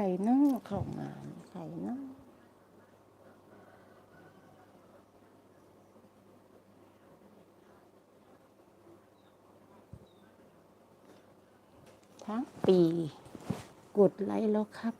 รเนาะเข้ามาใครเนาะทั้งปี กดไลค์แล้วครับ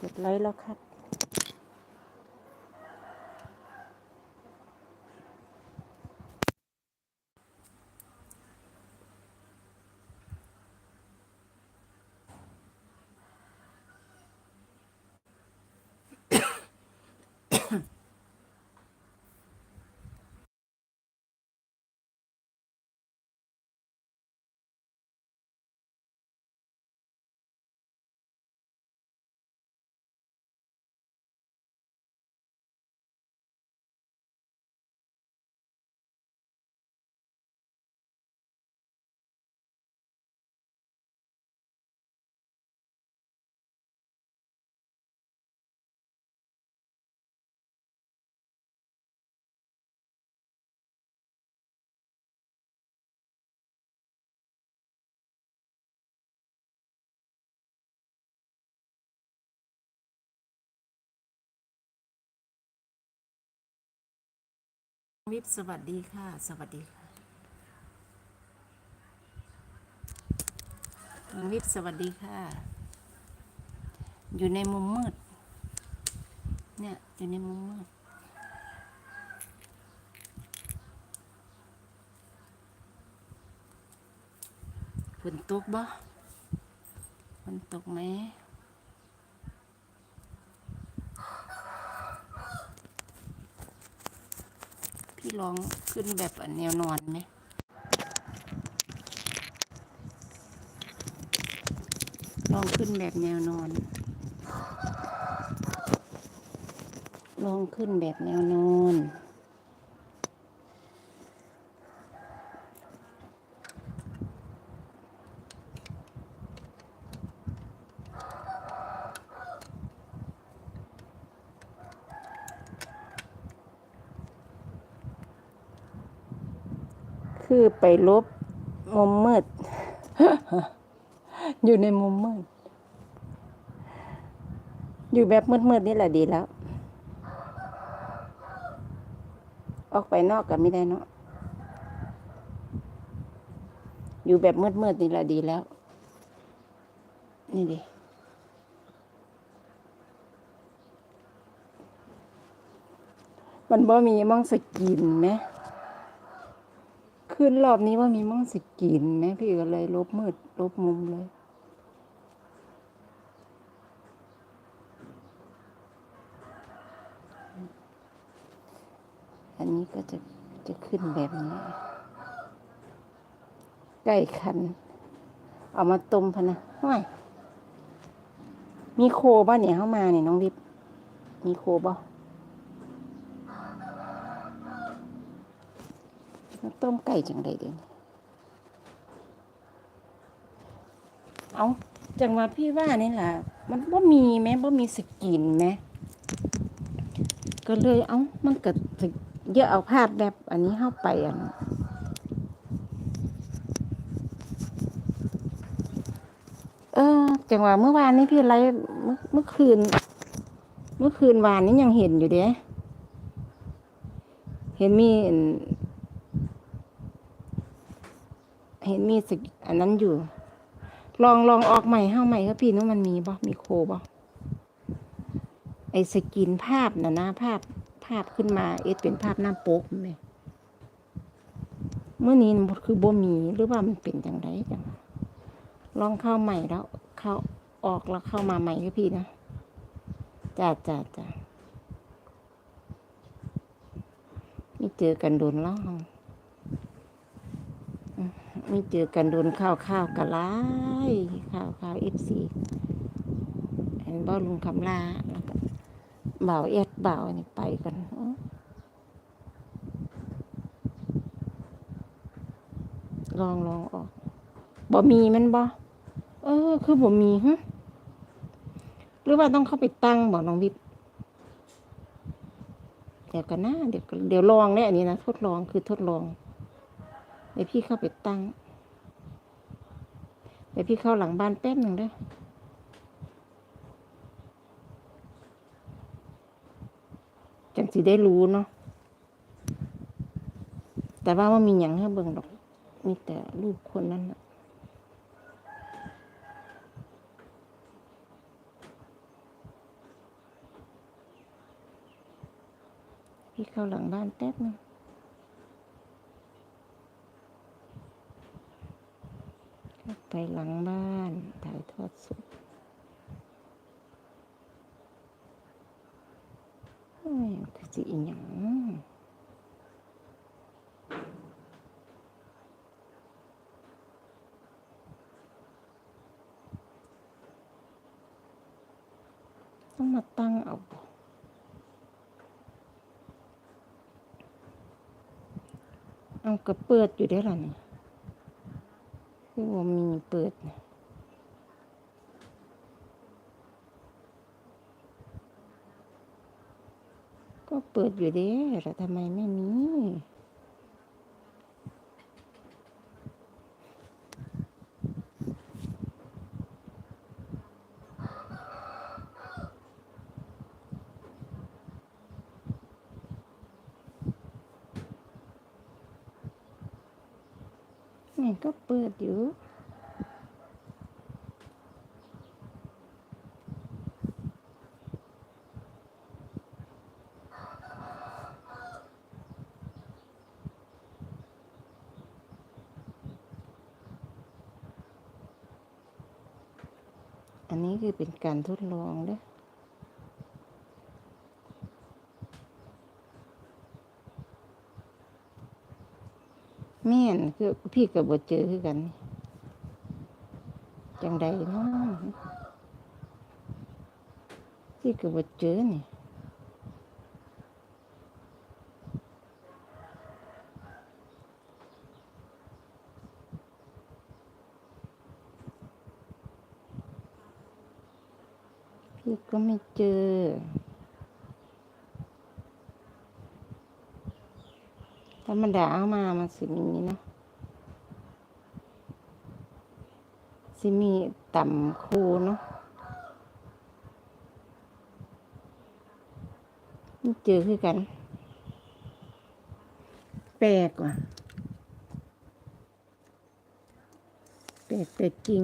กดไลค์แล้วครับ วิบสวัสดีค่ะ สวัสดีค่ะน้องวิบสวัสดีค่ะ อยู่ในมุมมืด เนี่ย อยู่ในมุมมืดฝนตกบ่ฝนตกไหม พี่ลองขึ้นแบบแนวนอนไหมลองขึ้นแบบแนวนอน ลองขึ้นแบบแนวนอน คือไปลบมุมมืด อยู่ในมุมมืด อยู่แบบมืดๆนี่แหละดีแล้ว ออกไปนอกก็ไม่ได้เนาะ อยู่แบบมืดๆนี่แหละดีแล้ว นี่ดิมันบ่มีมั่งสกินไหม ขึ้นรอบนี้ว่ามีมั่งสกินไหมพี่ก็เลยลบมืดลบมุมเลย อันนี้ก็จะจะขึ้นแบบนี้ใกล้คัน เอามาต้มพะนะห้อยมีโคบ้าเนี่ยเข้ามาเนี่ยน้องวิบมีโคบ่ มาต้มไก่จังไดเดี๋ยวนี้เอาจังหวะพี่ว่านี่แหละมันบ่มีไหมบ่มีสกินไหมก็เลยเอามันก็จะเยอะเอาภาพแบบอันนี้เข้าไปอะเออจังหวะเมื่อวานนี้พี่ไลฟ์เมื่อเมื่อคืน เมื่อคืนวานนี้ยังเห็นอยู่เด้เห็นมีอันเห็นมีสิอันนั้นอยู่ ลองลองออกใหม่เข้าใหม่ครับพี่นู้มันมีบ่มีโคบ่ไอสกินภาพนะนะภาพภาพขึ้นมา เอสเป็นภาพหน้าโป๊กไหมเมื่อนี้มันคือบ่มีหรือว่ามันเป็นจังไรจังลองเข้าใหม่แล้ว เข้าออกแล้วเข้ามาใหม่ก็พี่นะจ้าจ้าจ้าไม่เจอกันโดนแล้วอืม ไม่เจอกันโดนข้าวข้าวกะไลข้าวข้าวเอฟซีเห็นบ่ลุงคำลาแล้วก็บ่าวเอ็ดบ่าวนี่ไปกันลองลองออกบ่มีมันบ่เออ คือผมมีฮะหรือว่าต้องเข้าไปตั้งบอกน้องวิทย์เดี๋ยวกันนะเดี๋ยวเดี๋ยวลองเนี่ยอันนี้นะทดลองคือทดลอง เดี๋ยวพี่เข้าไปตั้ง เดี๋ยวพี่เข้าหลังบ้านแป๊บหนึ่งด้อจังสิได้รู้เนาะ แต่ว่าว่ามีอย่างให้เบิ่งดอก มีแต่รูปคนนั้นนะพี่เข้าหลังบ้านแป๊บนึงเข้า ไปหลังบ้านถ่ายทอดสดคือสิอีหยังต้องมาตั้งเอาบ่เอาก็เปิดอยู่ได้อล่ะนี่ คือว่ามีเปิดนะก็เปิดอยู่เด้แต่ทำไมไม่มี นี่ก็เปิดอยู่อันนี้คือเป็นการทดลองเด้อ แม่นคือพี่กับบเจอคือกันจังใดเนาะพี่กับบเจอนี่พี่ก็ไม่เจอ ธรรมดาเอามามันสิมีเนาะสิมีต่ำคูเนาะนี่เจอคือกัน แปลกว่ะแปลกแต่จริง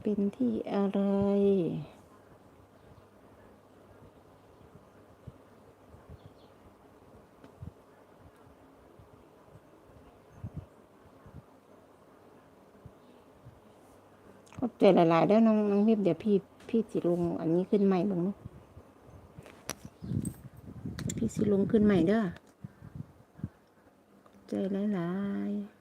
เป็นที่อะไร บใจหลายๆเด้วน้องน้องพิบเดี๋ยวพี่พี่สิลงอันนี้ขึ้นใหม่บ้างนะพี่สิลงขึ้นใหม่เด้อขอบใจหลายๆ